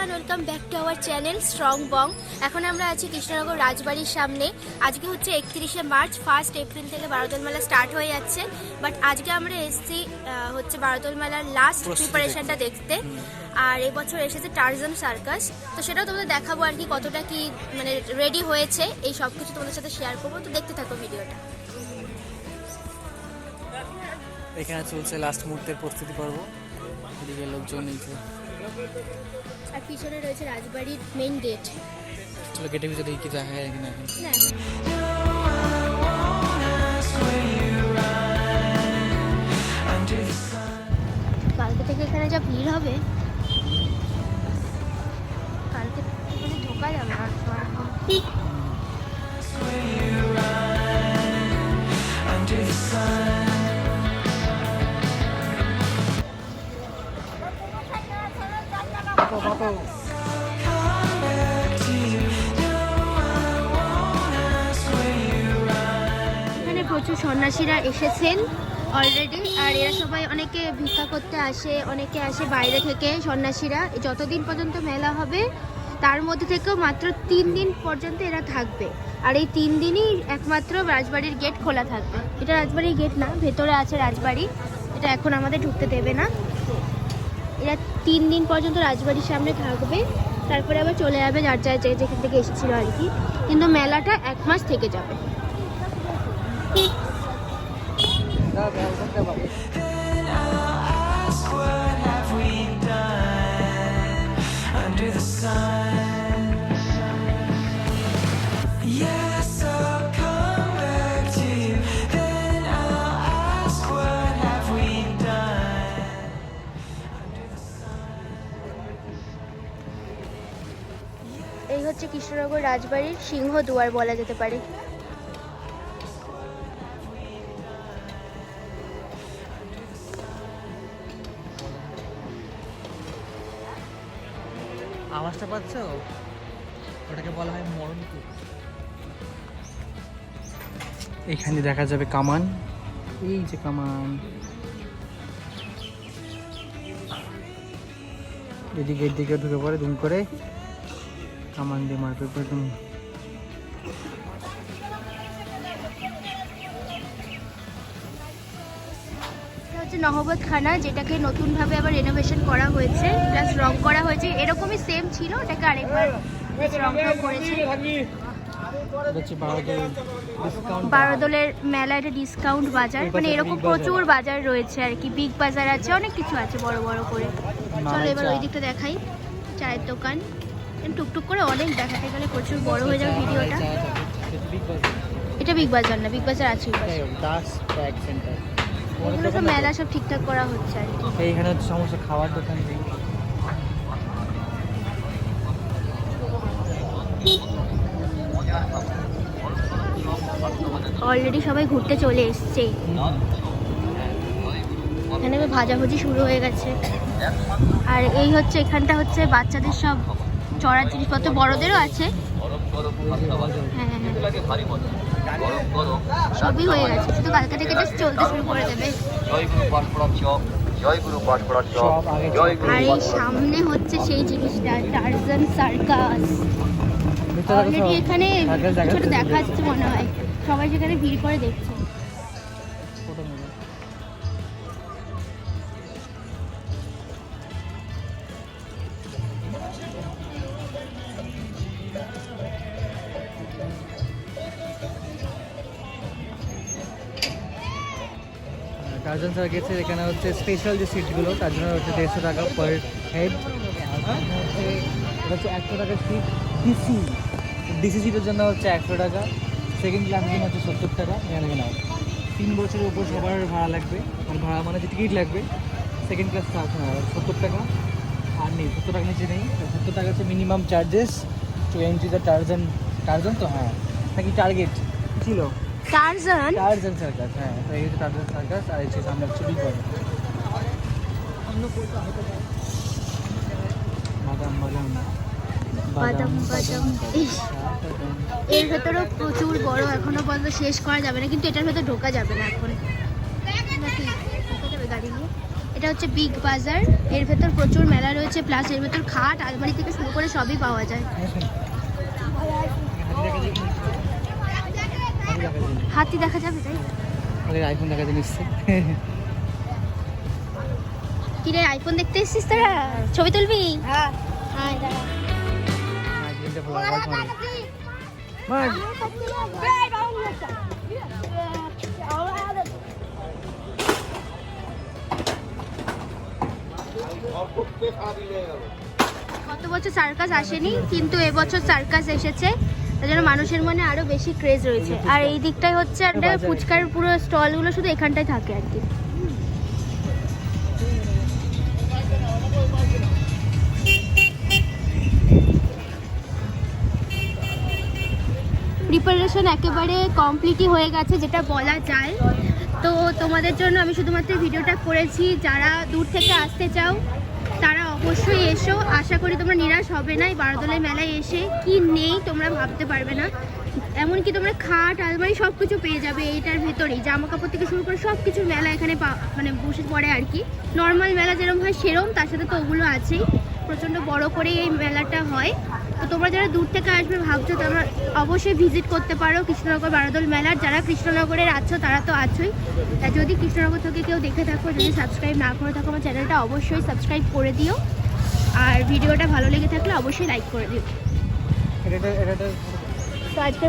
Everyone welcome back to our channel strong bong এখন আমরা আছি কৃষ্ণনগর রাজবাড়ির সামনে। আজকে হচ্ছে একত্রিশে মার্চ ফার্স্ট এপ্রিল থেকে বারোদল মেলা স্টার্ট হয়ে যাচ্ছে। বাট আজকে আমরা এসেছি হচ্ছে বারোদল মেলার লাস্ট প্রিপারেশনটা দেখতে। আর এবছর এসেছে টার্জন সার্কাস তো সেটাও তোমাদের দেখাবো আর কি কতটা কি মানে রেডি হয়েছে। এই সব কিছু তোমাদের সাথে শেয়ার করব। তো দেখতে থাকো ভিডিওটা। এখানে চলছে লাস্ট মুহূর্তের প্রস্তুতি পর্ব। এদিকে লোকজন নিচে আর পিছনে রয়েছে রাজবাড়ির মেইন গেট চলো গেটে ভিতরে কি দেখা যায় এখানে এখন না কালকে থেকে এখানে যা ভিড় হবে কালকে এখানে ঢোকা যাবে না। এখানে প্রচুর সন্ন্যাসীরা এসেছেন অলরেডি আর এরা সবাই অনেকে ভিক্ষা করতে আসে, অনেকে আসে বাইরে থেকে সন্ন্যাসীরা। যতদিন পর্যন্ত মেলা হবে, তার মধ্যে থেকেও মাত্র তিন দিন পর্যন্ত এরা থাকবে। আর এই তিন দিনই একমাত্র রাজবাড়ির গেট খোলা থাকবে। এটা রাজবাড়ির গেট না, ভেতরে আছে রাজবাড়ি। এটা এখন আমাদের ঢুকতে দেবে না। এরা তিন দিন পর্যন্ত রাজবাড়ির সামনে থাকবে। তারপরে আবার চলে যাবে যার যার যেখান থেকে এসেছিল আর কি। কিন্তু মেলাটা এক মাস থেকে যাবে। হচ্ছে কৃষ্ণনগর রাজবাড়ির সিংহ দুয়ার বলা যেতে পারে। আওয়াজটা পাচ্ছ? ওটাকে বলা হয় মরণকূপ এখানে দেখা যাবে কামান। এই যে কামান। এদিকে এদিকে ঢুকে পড়ে, দুম করে। কামান দিয়ে মারবে একদম হচ্ছে নহবত খানা যেটাকে নতুনভাবে আবার রেনোভেশন করা হয়েছে প্লাস রং করা হয়েছে। এরকমই সেম ছিল ওটাকে আরেকবার রং করেছে। বারোদলের মেলা এটা ডিসকাউন্ট বাজার মানে এরকম প্রচুর বাজার রয়েছে আর কি। বিগ বাজার আছে অনেক কিছু আছে বড় বড় করে। চলো এবার ওই দিকটা দেখাই চায়ের দোকান। টুকটুক করে অনেক দেখাতে গেলে প্রচুর বড় হয়ে যাবে ভিডিওটা। এটা বিগ বাজার। না বিগ বাজার আছে এগুলো সব মেলা সব ঠিকঠাক করা হচ্ছে আর কি। এইখানে হচ্ছে সমস্ত খাবার দোকান অলরেডি সবাই ঘুরতে চলে এসছে। এখানে ভাজাভুজি শুরু হয়ে গেছে। আর এই হচ্ছে এখানটা হচ্ছে বাচ্চাদের সব চড়ার জিনিসপত্র বড়দেরও আছে। সবই হয়ে গেছে। শুধু কালকে থেকে জাস্ট চলতে শুরু করে দেবে। আর এই সামনে হচ্ছে সেই জিনিসটা টার্জান সার্কাস অলরেডি এখানে ছোট দেখা যাচ্ছে মনে হয়। সবাই সেখানে ভিড় করে দেখছে। টার্জন গেছে, এখানে হচ্ছে স্পেশাল যে সিটগুলো তার জন্য হচ্ছে দেড়শো টাকা পার হেড হচ্ছে একশো টাকা সিট ডিসি ডিসি সিটের জন্য হচ্ছে একশো টাকা। সেকেন্ড ক্লাসের জন্য হচ্ছে সত্তর টাকা, এখানে নাও তিন বছরের উপর সবার ভাড়া লাগবে, আর ভাড়া মানে যে টিকিট লাগবে সেকেন্ড ক্লাস সত্তর টাকা। আর নেই, সত্তর টাকা নিচে নেই। সত্তর টাকা হচ্ছে minimum charges to entry the Tarzan Tarzan তো হ্যাঁ নাকি টার্গেট ছিল? টার্জান টার্জন সার্কাস হ্যাঁ তো এই হচ্ছে টার্জন সার্কাস আর এই হচ্ছে সামনে হচ্ছে বিগ বাজার বাদাম বাদাম। বাদাম এর ভেতরেও প্রচুর বড় এখনও পর্যন্ত শেষ করা যাবে না কিন্তু এটার ভেতর ঢোকা যাবে না এখন। গাড়ি নিয়ে। এটা হচ্ছে বিগ বাজার এর ভেতর প্রচুর মেলা রয়েছে প্লাস এর ভেতর খাট আলমারি থেকে শুরু করে সবই পাওয়া যায়। হাতি দেখা যাবে তাই আমাদের আইফোন দেখা নিচ্ছে কি রে আইফোন দেখতে এসেছিস তোরা? ছবি তুলবি? হ্যাঁ। দাঁড়া। মার গত বছর সার্কাস আসেনি কিন্তু এবছর সার্কাস এসেছে। তার জন্য মানুষের মনে আরও বেশি ক্রেজ রয়েছে। আর এই দিকটাই হচ্ছে একটা ফুচকার পুরো স্টলগুলো শুধু এখানটায় থাকে আর কি। প্রিপারেশন একেবারে কমপ্লিটই হয়ে গেছে যেটা বলা যায়। তো তোমাদের জন্য আমি শুধুমাত্র ভিডিওটা করেছি। যারা দূর থেকে আসতে চাও অবশ্যই এসো। আশা করি তোমরা নিরাশ হবে না। এই বারোদলের মেলায় এসে কি নেই তোমরা ভাবতে পারবে না। এমনকি তোমরা খাট, আলমারি সব কিছু পেয়ে যাবে এইটার ভেতরেই। জামা কাপড় থেকে শুরু করে সব কিছুর মেলা এখানে মানে বসে পড়ে আর কি। নর্মাল মেলা যেরকম হয় সেরম, তার সাথে তো ওগুলো আছেই। প্রচণ্ড বড় করেই এই মেলাটা হয়। তো তোমরা যারা দূর থেকে আসবে ভাবছ তোমরা অবশ্যই ভিজিট করতে পারো কৃষ্ণনগর বারোদল মেলার। যারা কৃষ্ণনগরের আছো তারা তো আছোই। যদি কৃষ্ণনগর থেকে কেউ দেখে থাকো যদি সাবস্ক্রাইব না করে থাকো আমার চ্যানেলটা অবশ্যই সাবস্ক্রাইব করে দিও। আর ভিডিওটা ভালো লেগে থাকলে অবশ্যই লাইক করে দিও। তো আজকে